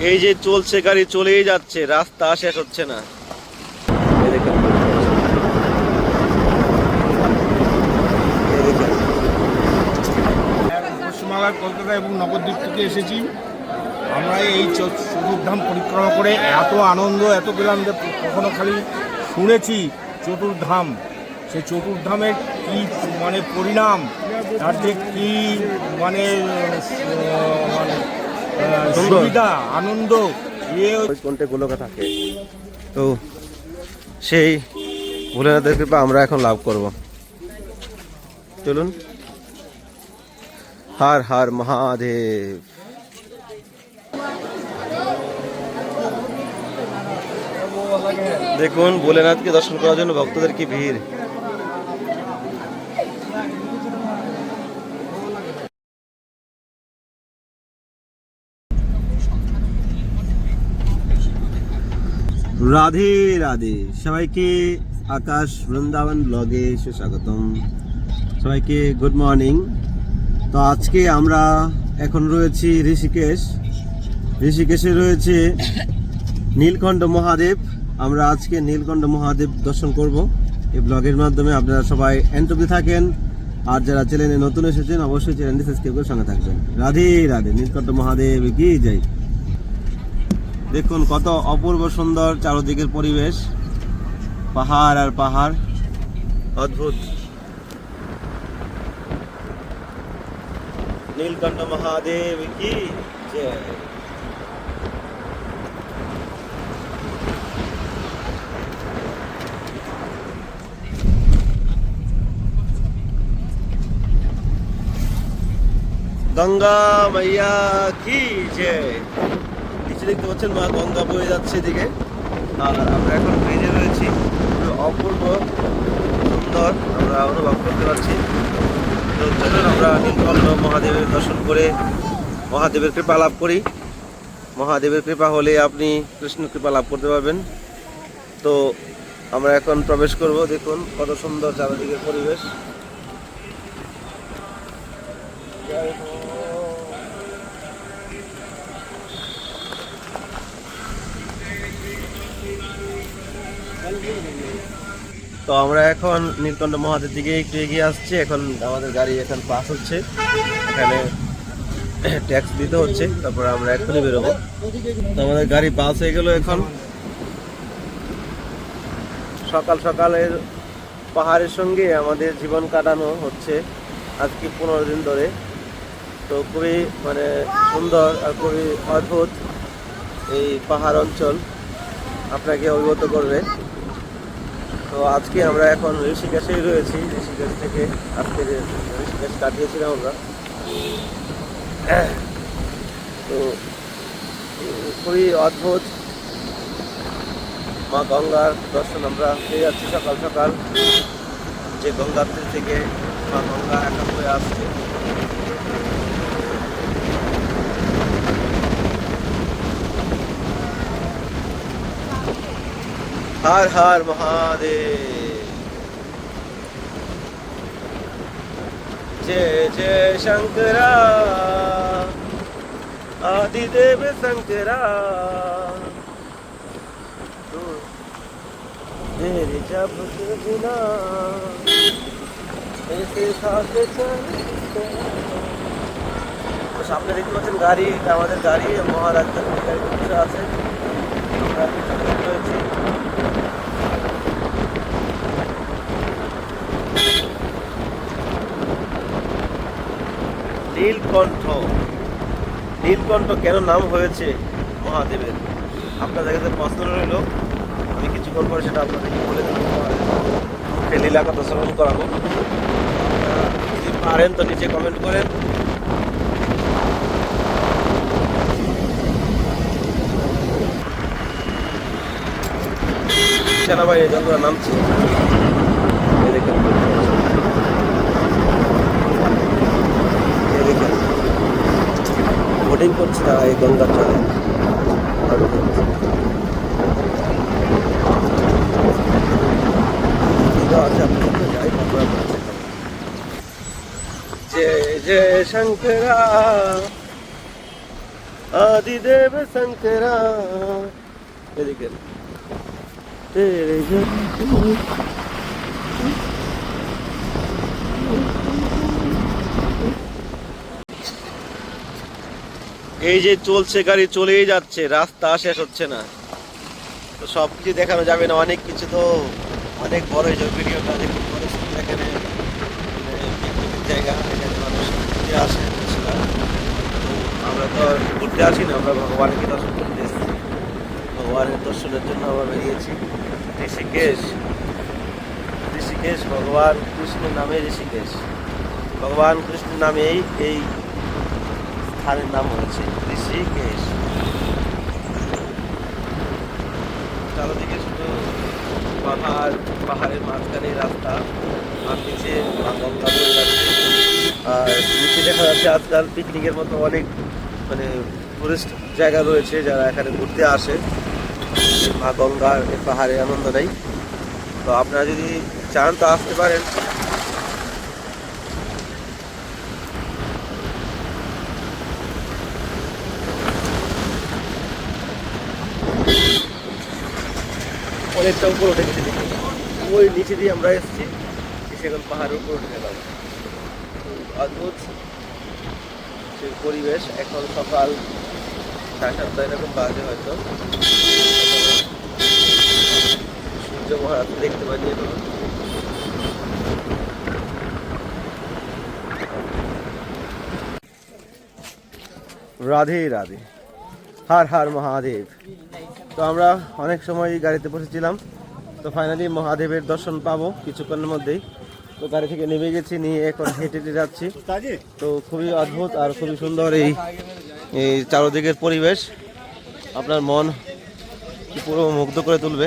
এই যে চলছে গাড়ি চলেই যাচ্ছে, রাস্তা শেষ হচ্ছে না। পশ্চিমবাংলার কলকাতা এবং নবদ্বীপ থেকে এসেছি। আমরা এই চতুর্ধাম পরিক্রমা করে এত আনন্দ, এত পেলাম যে কখনো খালি শুনেছি চতুর্ধাম সেই চতুর্ধামের কি মানে পরিণাম, তার যে কি মানে আহ, মানে আহ, সুন্দর। সুবিধা আনন্দ এ কোনটা গোলকা থাকে? তো সেই ভোলেনাথের কৃপা আমরা এখন লাভ করব। চলুন। হার হার মহাদেব। দেখুন ভোলেনাথকে দর্শন করার জন্য ভক্তদের কি ভিড়? রাধে রাধে। সবাইকে আকাশ বৃন্দাবন ব্লগে সুস্বাগতম। সবাইকে গুড মর্নিং তো আজকে আমরা এখন রয়েছি ঋষিকেশ। ঋষিকেশে রয়েছে নীলকণ্ঠ মহাদেব। আমরা আজকে নীলকণ্ঠ মহাদেব দর্শন করব। এই ব্লগের মাধ্যমে আপনারা সবাই এন্টপি থাকেন। আর যারা চ্যানেলে নতুন এসেছেন, অবশ্যই চ্যানেলটি সাবস্ক্রাইব করে সঙ্গে থাকবেন। রাধে রাধে, নীলকণ্ঠ মহাদেব, কি যাই দেখুন কত অপূর্ব সুন্দর চারদিকের পরিবেশ। পাহাড় আর পাহাড়। অদ্ভুত। নীলকণ্ঠ মহাদেব কি গঙ্গা মাইয়া কি নিচে দেখতে পাচ্ছেন মা গঙ্গা বয়ে যাচ্ছে এদিকে। আর আমরা এখন ব্রিজে রয়েছি। পুরো অপূর্ব, সুন্দর আমরা অনুভব করতে পারছি। তো চলুন আমরা নীলকণ্ঠ মহাদেবের দর্শন করে মহাদেবের কৃপা লাভ করি। মহাদেবের কৃপা হলে আপনি কৃষ্ণ কৃপা লাভ করতে পারবেন। তো আমরা এখন প্রবেশ করব, দেখুন কত সুন্দর চারিদিকের পরিবেশ। তো আমরা এখন নীলকণ্ঠ মহাদেব দিকে একটু এগিয়ে আসছি। এখন আমাদের গাড়ি এখন পাস হচ্ছে। এখানে ট্যাক্স দিতে হচ্ছে। তারপরে আমরা এখনই বেরোবো। তো আমাদের গাড়ি পাস হয়ে গেল এখন। সকাল সকালের পাহাড়ের সঙ্গে আমাদের জীবন কাটানো হচ্ছে। আজকে পনেরো দিন ধরে। তো খুবই মানে সুন্দর আর খুবই অদ্ভুত এই পাহাড় অঞ্চল। আপনাকে অভিভূত করবে। তো আজকে আমরা এখন ঋষিকেশেই রয়েছি। ঋষিকেশ থেকে আজকে ঋষিকেশ কাটিয়েছিলাম আমরা। তো, খুবই অদ্ভুত। মা গঙ্গার দর্শন আমরা পেয়ে যাচ্ছি সকাল সকাল। যে গঙ্গাত্রী থেকে মা গঙ্গা একা হয়ে আসছে। हर हर महादेव जय जय शंकरा आदिदेव शंकरा तू तेरे जब के बिना ऐसे साथ चलते তো সামনে দেখতে পাচ্ছেন গাড়ি এটা আমাদের গাড়ি মহারাজ গাড়ি বসে আছে আমরা নীলকণ্ঠ। নীলকণ্ঠ কেন নাম হয়েছে? মহাদেবের। আপনাদের কাছে প্রশ্ন রইল। আমি কিছুক্ষণ পরে সেটা আপনাদেরকে বলে দেবো। মুখে লীলা কথা শ্রবণ করাবো। যদি পারেন তো নিচে কমেন্ট করেন। সেনাবাহিনী যতটা নামছে দেখেন এই দেখেন বোটিং করছে তারা এই গঙ্গার চলে जय जय शंकरा আদিদেব শঙ্করা এদিকে এই যে চলছে গাড়ি চলেই যাচ্ছে, রাস্তা শেষ হচ্ছে না। তো সব কিছু দেখানো যাবে না, অনেক কিছু তো অনেক বড় হয়ে যাবে ভিডিওটা দেখুন এখানে জায়গা, এখানে মানুষ ঘুরতে আসে। আমরা তো ঘুরতে আসি না, আমরা ভগবানকে দর্শন করতে এসেছি। ভগবানের দর্শনের জন্য আমরা বেরিয়েছি। ঋষিকেশ ঋষিকেশ, ভগবান কৃষ্ণের নামে ঋষিকেশ। ভগবান কৃষ্ণের নামেই এই স্থানের নাম হয়েছে ঋষিকেশ। চারদিকে শুধু পাহাড়, পাহাড়ের মাঝখানে রাস্তা, আর নিচে গঙ্গা আর নিচে দেখা যাচ্ছে আজকাল পিকনিকের মতো অনেক মানে টুরিস্ট জায়গা রয়েছে যারা এখানে ঘুরতে আসে। মা গঙ্গার পাহাড়ে আনন্দ নেই তো আপনারা যদি চান তো আসতে পারেন। অনেকটা উপর উঠে গেছে ওই নিচে দিয়ে আমরা এসেছি, এসে এখন পাহাড়ের উপর উঠে গেলাম। অদ্ভুত সে পরিবেশ, এখন সকাল সাড়ে সাতটা এরকম বাজে হয়তো। সূর্য মহারাজ দেখতে পাচ্ছি এখন। রাধে রাধে। হার হার মহাদেব। তো আমরা অনেক সময় গাড়িতে বসেছিলাম। তো ফাইনালি মহাদেবের দর্শন পাবো কিছুক্ষণের মধ্যেই। তো গাড়ি থেকে নেমে গেছি নিয়ে এখন হেঁটে হেঁটে যাচ্ছি। তো খুবই অদ্ভুত আর খুবই সুন্দর এই এই চারদিকের পরিবেশ। আপনার মন পুরো মুগ্ধ করে তুলবে।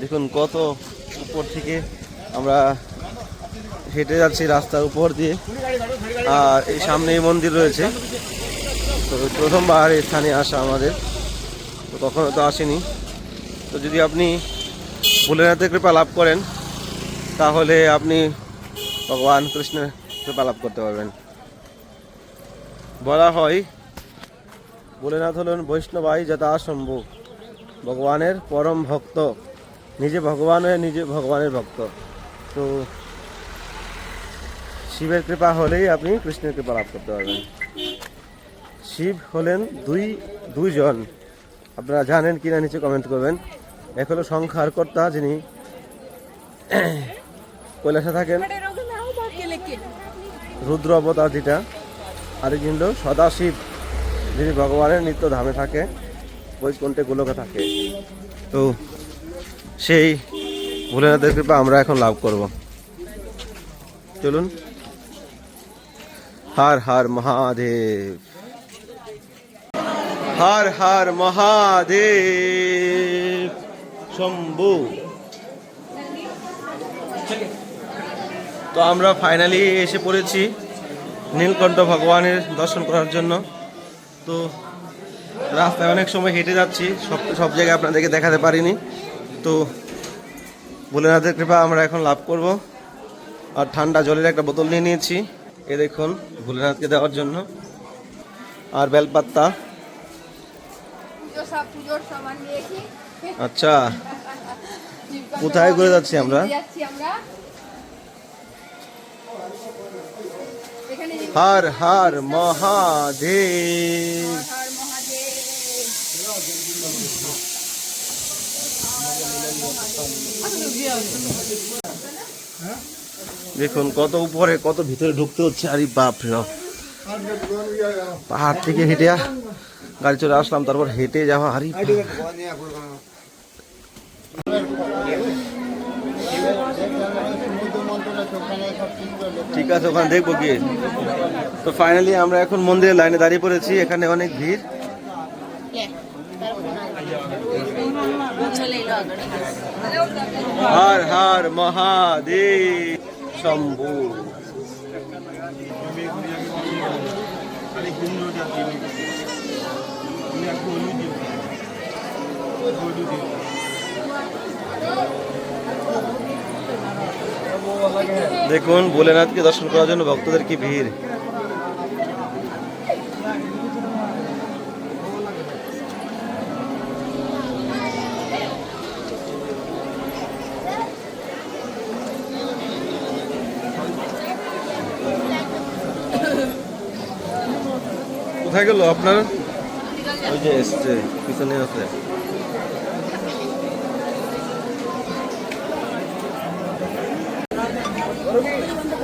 দেখুন কত উপর থেকে আমরা হেঁটে যাচ্ছি রাস্তার উপর দিয়ে। আর এই সামনেই মন্দির রয়েছে। তো প্রথমবার এই স্থানে আসা আমাদের। কখনো তো আসেনি। তো যদি আপনি ভোলেনাথের কৃপা লাভ করেন, তাহলে আপনি ভগবান কৃষ্ণের কৃপা লাভ করতে পারবেন। বলা হয়, ভোলেনাথ হলেন বৈষ্ণবাই যথাসম্ভব ভগবানের পরম ভক্ত, নিজে ভগবান হয়ে নিজে ভগবানের ভক্ত। তো শিবের কৃপা হলেই আপনি কৃষ্ণের কৃপা লাভ করতে পারবেন। শিব হলেন দুই, দুইজন। আপনারা জানেন কিনা নিচে কমেন্ট করবেন। এক হলো সংখ্যার কর্তা যিনি কৈলাসে থাকেন। রুদ্র অবতার যেটা আরেকজন হলো সদাশিব, যিনি ভগবানের নিত্য ধামে থাকে, বৈকুণ্ঠে গোলকে থাকে। তো সেই ভোলেনাথের কৃপা আমরা এখন লাভ করব। চলুন। হার হার মহাদেব। হার হার মহাদেব। শম্ভু। তো আমরা ফাইনালি এসে পড়েছি নীলকণ্ঠ ভগবানের দর্শন করার জন্য। তো রাস্তায় অনেক সময় হেঁটে যাচ্ছি, সব সব জায়গায় আপনাদেরকে দেখাতে পারিনি। তো ভোলেনাথের কৃপা আমরা এখন লাভ করব। আর ঠান্ডা জলের একটা বোতল নিয়ে নিয়েছি। এ দেখুন ভোলেনাথকে দেওয়ার জন্য। আর বেলপাত্তা সব পুজোর সামান নিয়েছি। আচ্ছা। কোথায় ঘুরে যাচ্ছি আমরা? যাচ্ছি আমরা। হার হার মহাদেব। দেখুন কত উপরে কত ভিতরে ঢুকতে হচ্ছে। আরে বাপ রে বাপ। পাহাড় থেকে হেঁটে গাড়ি চলে আসলাম, তারপর হেঁটে যাওয়া বাপ। ঠিক আছে, ওখানে দেখব কি তো ফাইনালি আমরা এখন মন্দিরের লাইনে দাঁড়িয়ে পড়েছি, এখানে অনেক ভিড়। হার হার, মহাদেব, শম্ভু। দেখুন ভোলেনাথকে দর্শন করার জন্য ভক্তদের কি ভিড়? কোথায় গেল আপনার? ওই যে এসছে পিছনে আছে।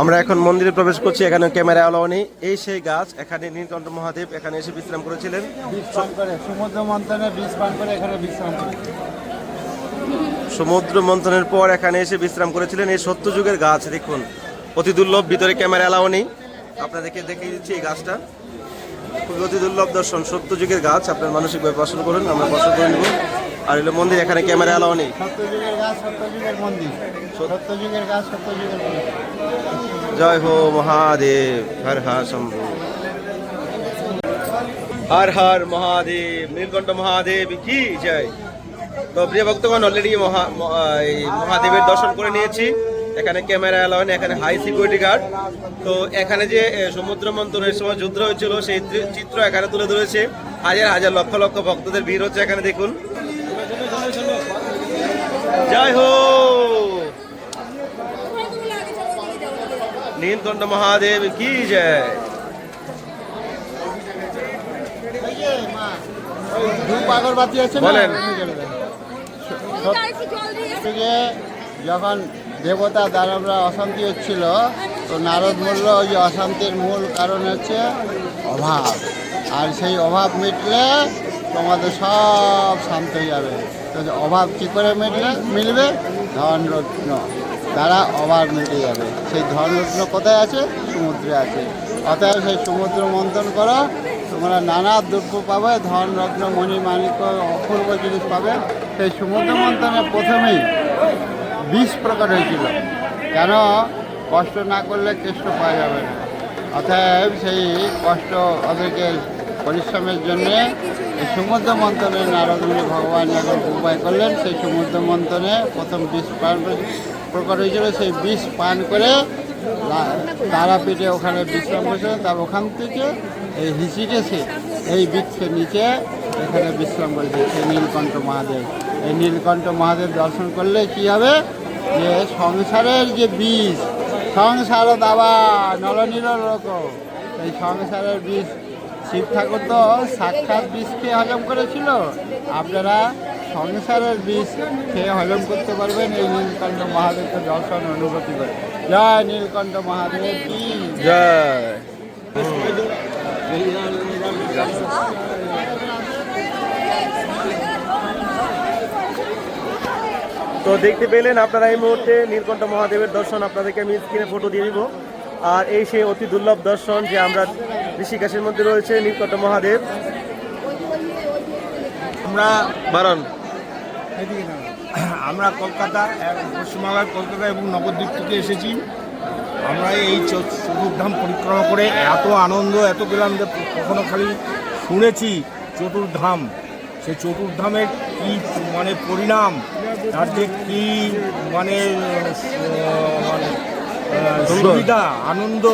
আমরা এখন মন্দিরে প্রবেশ করছি এখানে ক্যামেরা অ্যালাও নেই। এই সেই গাছ এখানে নীলকণ্ঠ মহাদেব এখানে এসে বিশ্রাম করেছিলেন। সমুদ্র মন্থনে করে এখানে বিশ্রাম সমুদ্র মন্থনের পর এখানে এসে বিশ্রাম করেছিলেন এই সত্য যুগের গাছ দেখুন। অতি দুর্লভ ভিতরে ক্যামেরা অ্যালাও নেই। আপনাদেরকে দেখিয়ে দিচ্ছি এই গাছটা। খুবই দুর্লভ দর্শন সত্য যুগের গাছ আপনার মানসিকভাবে পছন্দ করুন আমরা পছন্দ করে নেব। আর এলো মন্দির এখানে ক্যামেরা অ্যালাও নেই। জয় হো মহাদেব হর হর শম্ভু। হর হর মহাদেব নীলকণ্ঠ মহাদেব কি জয়। তো প্রিয় ভক্তগণ অলরেডি মহা মহাদেবের দর্শন করে নিয়েছি। এখানে ক্যামেরা অ্যালাউন এখানে হাই সিকিউরিটি গার্ড তো এখানে যে সমুদ্র মন্থনের সময় যুদ্ধ হয়েছিল সেই চিত্র এখানে তুলে ধরেছে। হাজার হাজার লক্ষ লক্ষ ভক্তদের ভিড় হচ্ছে এখানে দেখুন। জয় হো নীলকণ্ঠ মহাদেব কি জয়। ধূপ আগরবাতি আছে বলেন। যখন দেবতা দানবরা অশান্তি হচ্ছিল। তো নারদ বলল, ওই অশান্তির মূল কারণ হচ্ছে অভাব। আর সেই অভাব মিটলে তোমাদের সব শান্ত হয়ে যাবে। তো অভাব কী করে মিটলে? মিলবে? ধনরত্ন। তারা অভাব মিটে যাবে। সেই ধনরত্ন কোথায় আছে? সমুদ্রে আছে। অতএব সেই সমুদ্র মন্থন করো। তোমরা নানা দ্রব্য পাবে। ধন রত্ন মণি, মাণিক্য, অপূর্ব জিনিস পাবে। সেই সমুদ্র মন্থনে প্রথমেই বিষ প্রকট হয়েছিল। কেন? কষ্ট না করলে কেষ্ট পাওয়া যাবে না। অতএব সেই কষ্ট ওদেরকে পরিশ্রমের জন্যে সমুদ্র মন্থনে নারদমণি ভগবান যখন উপায় করলেন, সেই সমুদ্র মন্থনে প্রথম বিষ পান প্রকট হয়েছিল। সেই বিষ পান করে তারাপীঠে ওখানে বিশ্রাম করেছিলেন। তার ওখান থেকে এই হিসিকেছে এই বৃক্ষের নিচে এখানে বিশ্রাম করেছে। সেই নীলকণ্ঠ মহাদেব। এই নীলকণ্ঠ মহাদেব দর্শন করলে কি হবে? যে সংসারের যে বীজ সংসার দাবা নলনীল লোক এই সংসারের বীজ শিব ঠাকুর তো সাক্ষাৎ বীজ খেয়ে হজম করেছিল। আপনারা সংসারের বীজ খেয়ে হজম করতে পারবেন এই নীলকণ্ঠ মহাদেবকে দর্শন অনুভূতি করে। জয় নীলকণ্ঠ মহাদেব কি জয়। তো দেখতে পেলেন আপনারা এই মুহূর্তে নীলকণ্ঠ মহাদেবের দর্শন। আপনাদেরকে আমি স্ক্রিনে ফটো দিয়ে দিব। আর এই সেই অতি দুর্লভ দর্শন যে আমরা ঋষিকাশের মধ্যে রয়েছে, নীলকণ্ঠ মহাদেব। আমরা বারণ। আমরা কলকাতা, এক পশ্চিমবাংলার কলকাতা এবং নবদ্বীপ থেকে এসেছি। আমরা এই চতুর্ধাম পরিক্রমা করে এত আনন্দ, এত পেলাম যে কখনো খালি শুনেছি চতুর্ধাম সেই চতুর্ধামের কি মানে পরিণাম? তার যে কি মানে মানে সুবিধা আনন্দ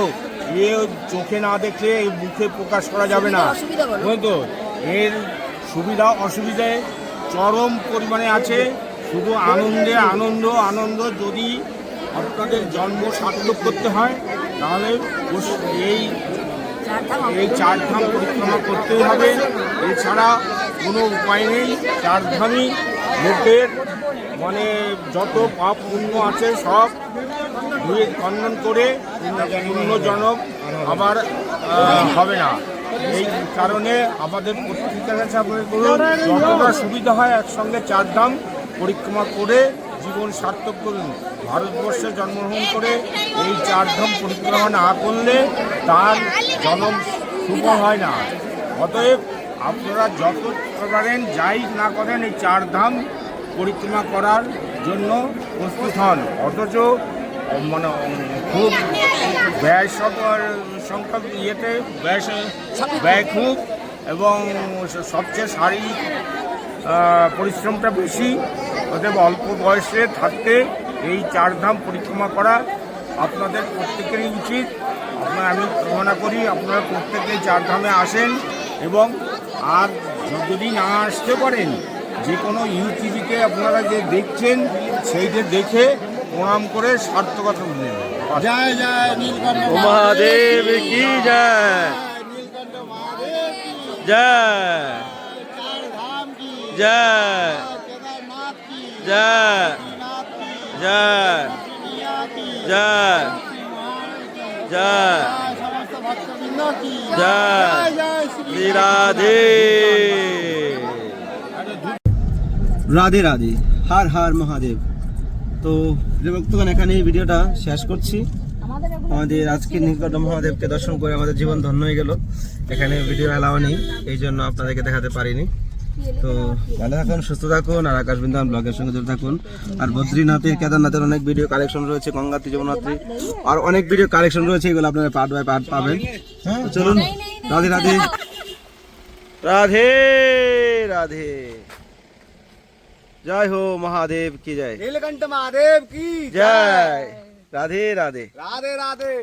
এ চোখে না দেখলে এই মুখে প্রকাশ করা যাবে না। অসুবিধা তো এর সুবিধা অসুবিধায় চরম পরিমাণে আছে। শুধু আনন্দে আনন্দ আনন্দ যদি আপনাদের জন্ম সার্থক করতে হয় তাহলে এই এই চার ধাম পরিক্রমা করতেই হবে। এছাড়া কোনো উপায় নেই। চার ধামই লোকের মানে যত পাপ পুণ্য আছে সব ধুয়ে খণ্ডন করে পুণ্যজনক আবার হবে না। এই কারণে আমাদের প্রত্যেকের কাছে যতটা সুবিধা হয় একসঙ্গে চার ধাম পরিক্রমা করে জীবন সার্থক করুন। ভারতবর্ষে জন্মগ্রহণ করে এই চার ধাম পরিক্রমা না করলে তার জন্ম শুভ হয় না। অতএব আপনারা যত পারেন যাই না করেন, এই চার ধাম পরিক্রমা করার জন্য প্রস্তুত হন। অথচ মানে খুব ব্যয় সংখ্যক ইয়েতে ব্যয় ব্যয় খুব এবং সবচেয়ে শারীরিক পরিশ্রমটা বেশি। অতএব অল্প বয়সে থাকতে এই চারধাম পরিক্রমা করা আপনাদের প্রত্যেকেরই উচিত। আপনার, আমি কামনা করি আপনারা প্রত্যেকেই চারধামে আসেন এবং আর যদি না আসতে পারেন যে কোনো ইউটিভিকে আপনারা যে দেখছেন সেইটা দেখে প্রণাম করে সার্থকতা বুঝে নেবেন জয় জয় নীলকণ্ঠ মহাদেব কি জয় জয় জয় জয় জয় জয় জয় জয় জয় শ্রী শ্রী রাধে রাধে রাধে, হার হার মহাদেব। তো ভক্তগণ এখানে এই ভিডিওটা শেষ করছি। আমাদের আজকে নীলকণ্ঠ মহাদেবকে দর্শন করে আমাদের জীবন ধন্য হয়ে গেল। এখানে ভিডিও অ্যালাও নেই, এই জন্য আপনাদেরকে দেখাতে পারিনি। তো ভালো থাকুন, সুস্থ থাকুন, আর আকাশ বৃন্দাবন ব্লগের সঙ্গে জড়িত থাকুন। আর বদ্রীনাথের, কেদারনাথের অনেক ভিডিও কালেকশন রয়েছে গঙ্গাত্রী যমুনাত্রী আর অনেক ভিডিও কালেকশন রয়েছে, এগুলো আপনারা পার্ট বাই পার্ট পাবেন। হ্যাঁ চলুন। রাধে রাধে। রাধে রাধে। জয় হো মহাদেব কি জয় নীলকণ্ঠ মহাদেব কি জয় রাধে রাধে রাধে রাধে